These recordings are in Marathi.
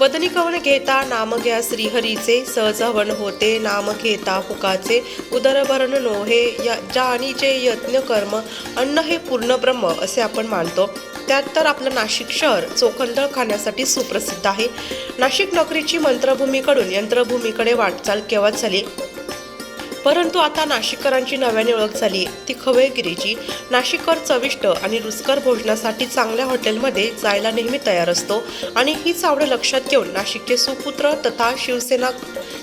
वदनी कवन घेता नाम घ्या श्रीहरीचे सहज हवन होते. नाम घेता फुकाचे उदरभरण नोहे. या जाणीचे यज्ञ कर्म अन्न हे पूर्ण ब्रह्म असे आपण मानतो. त्यात तर आपलं नाशिक शहर चोखंदळ खाण्यासाठी सुप्रसिद्ध आहे. नाशिक नगरीची मंत्रभूमीकडून यंत्रभूमीकडे वाटचाल केव्हाच झाली? परंतु आता नाशिककरांची नव्याने ओळख झाली. ती खवयगिरीची नाशिककर चविष्ट आणि रुचकर भोजनासाठी चांगल्या हॉटेलमध्ये जायला नेहमी तयार असतो आणि हीच आवड लक्षात घेऊन नाशिकचे सुपुत्र तथा शिवसेना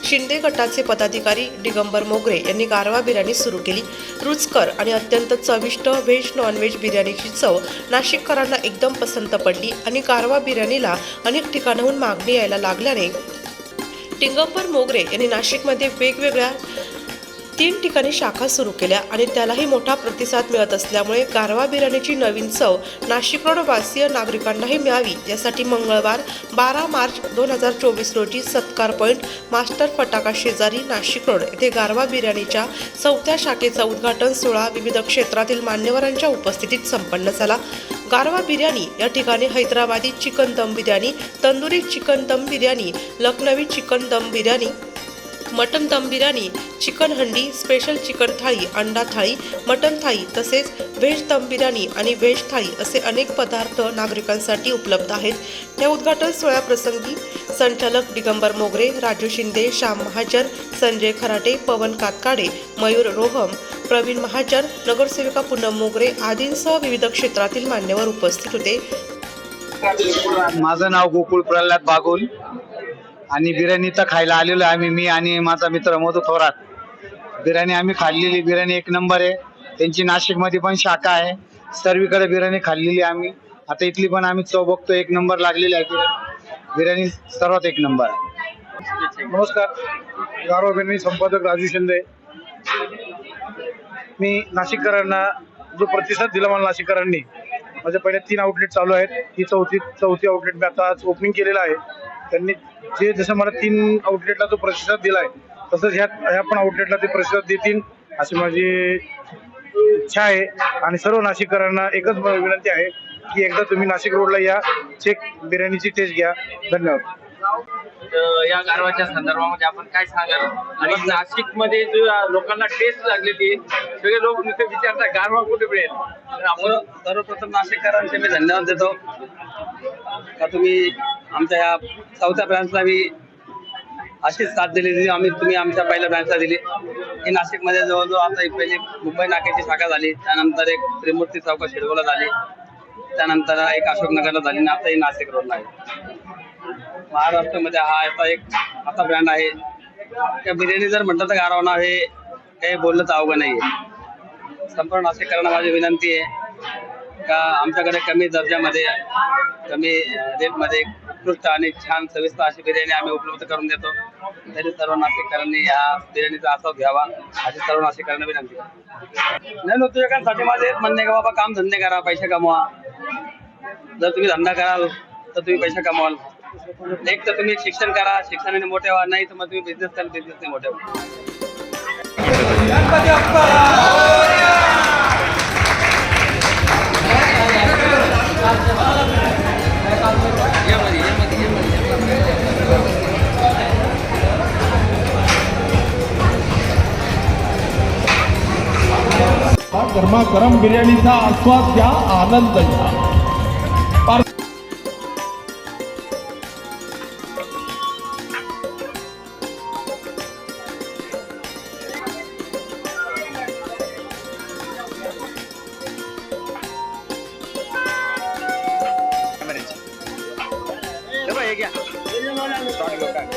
शिंदे गटाचे पदाधिकारी दिगंबर मोगरे यांनी गारवा बिर्याणी सुरू केली. रुचकर आणि अत्यंत चविष्ट व्हेज नॉनव्हेज बिर्याणीची चव नाशिककरांना एकदम पसंत पडली आणि गारवा बिर्याणीला अनेक ठिकाणाहून मागणी यायला लागल्याने टिंगंबर मोगरे यांनी नाशिकमध्ये वेगवेगळ्या तीन ठिकाणी शाखा सुरू केल्या आणि त्यालाही मोठा प्रतिसाद मिळत असल्यामुळे गारवा बिर्याणीची नवीन चव नाशिक रोड वासीय नागरिकांनाही मिळावी यासाठी मंगळवार बारा मार्च दोन हजार चोवीस रोजी सत्कार पॉईंट मास्टर फटाका शेजारी नाशिक रोड येथे गारवा बिर्याणीच्या चौथ्या शाखेचा उद्घाटन सोहळा विविध क्षेत्रातील मान्यवरांच्या उपस्थितीत संपन्न झाला. गारवा बिर्याणी या ठिकाणी हैदराबादी चिकन दम बिर्याणी तंदुरी चिकन दम biryani Lucknowi chicken dum biryani mutton dum biryani chicken handi special chicken thali अंडा थाळी मटन थाळी तसेच व्हेज दम बिर्याणी आणि व्हेज थाळी असे अनेक पदार्थ नागरिकांसाठी उपलब्ध आहेत. या उद्घाटन सोहळ्याप्रसंगी संचालक दिगंबर मोगरे राजू शिंदे श्याम महाजन संजय खराटे पवन कातकाडे मयूर रोहम प्रवीण महाजन नगरसेविका पूनम मोगरे आदींसह विविध क्षेत्रातील मान्यवर उपस्थित होते. माझं नाव गोकुळ प्रल्हाद बागोल. आणि बिर्याणी तर खायला आलेलो आहे आम्ही मी आणि माझा मित्र मधू थोरात. बिर्याणी आम्ही खाल्लेली बिर्याणी एक नंबर आहे. त्यांची नाशिकमध्ये पण शाखा आहे. सर्वीकडे बिर्याणी खाल्लेली आहे आम्ही. आता इथली पण आम्ही चव बघतो एक नंबर लागलेली आहे. बिर्याणी सर्वात एक नंबर नमस्कार. गौरव बिर्याणी संपादक राजू शिंदे. मी नाशिककरांना जो प्रतिसाद दिला मला नाशिककरांनी माझ्या पहिल्या तीन आउटलेट चालू आहेत. ही चौथी चौथी आउटलेट मी आता आज ओपनिंग केलेलं आहे. त्यांनी जे जसं मला तीन आउटलेटला जो प्रतिसाद दिलाय तसंच ह्या ह्या पण आउटलेटला ते प्रतिसाद देतील अशी माझी इच्छा आहे. आणि सर्व नाशिककरांना एकच विनंती आहे की एकदा तुम्ही नाशिक रोडला या चेक बिर्याणीची टेस्ट घ्या. धन्यवाद. या गारवाच्या संदर्भामध्ये आपण काय सांगाल? आणि नाशिकमध्ये जो लोकांना टेस्ट लागलेली सगळे लोक नुसते विचारतात गारवा कुठे मिळेल? आपण सर्वप्रथम नाशिककरांचे मी धन्यवाद देतो. का तुम्ही आमच्या या चौथ्या ब्रांचला मी अशीच साथ दिली आम्ही तुम्ही आमच्या पहिल्या ब्रांचला दिली. ही नाशिकमध्ये जवळजवळ आमचा पहिली मुंबई नाक्याची शाखा झाली. त्यानंतर एक त्रिमूर्ती चौकात शिरवला झाली. त्यानंतर एक अशोकनगरला झाली आणि आता ही नाशिक रोडला आहे. महाराष्ट्रामध्ये हा आता एक आता ब्रँड आहे. त्या बिर्याणी जर म्हटलं तर गारवा नाव हे काही बोललं तर अवघड नाही आहे संपूर्ण नाशिककरांना माझी विनंती आहे का आमच्याकडे कमी दर्जामध्ये कमी रेटमध्ये उत्कृष्ट आणि छान सविस्तर अशी बिर्याणी आम्ही उपलब्ध करून देतो. तरी सर्व नाशिककरांनी या बिर्याणीचा आस्वाद घ्यावा अशी सर्व नाशिककरांना विनंती. नाही उद्योजकांसाठी माझे म्हणणे का बाबा काम धंदे करा पैसे कमवा. जर तुम्ही धंदा कराल तर तुम्ही पैसे कमवाल. एक तर तुम्ही शिक्षण करा शिक्षणाने मोठे व्हा नाही तर मग तुम्ही बिझनेस करा बिझनेसने मोठे व्हा. गरमागरम बिर्याणीचा आस्वाद क्या आनंद था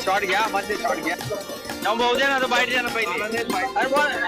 शॉट गया मध्ये शॉट घ्या जाऊन भाऊ दे ना तो अरे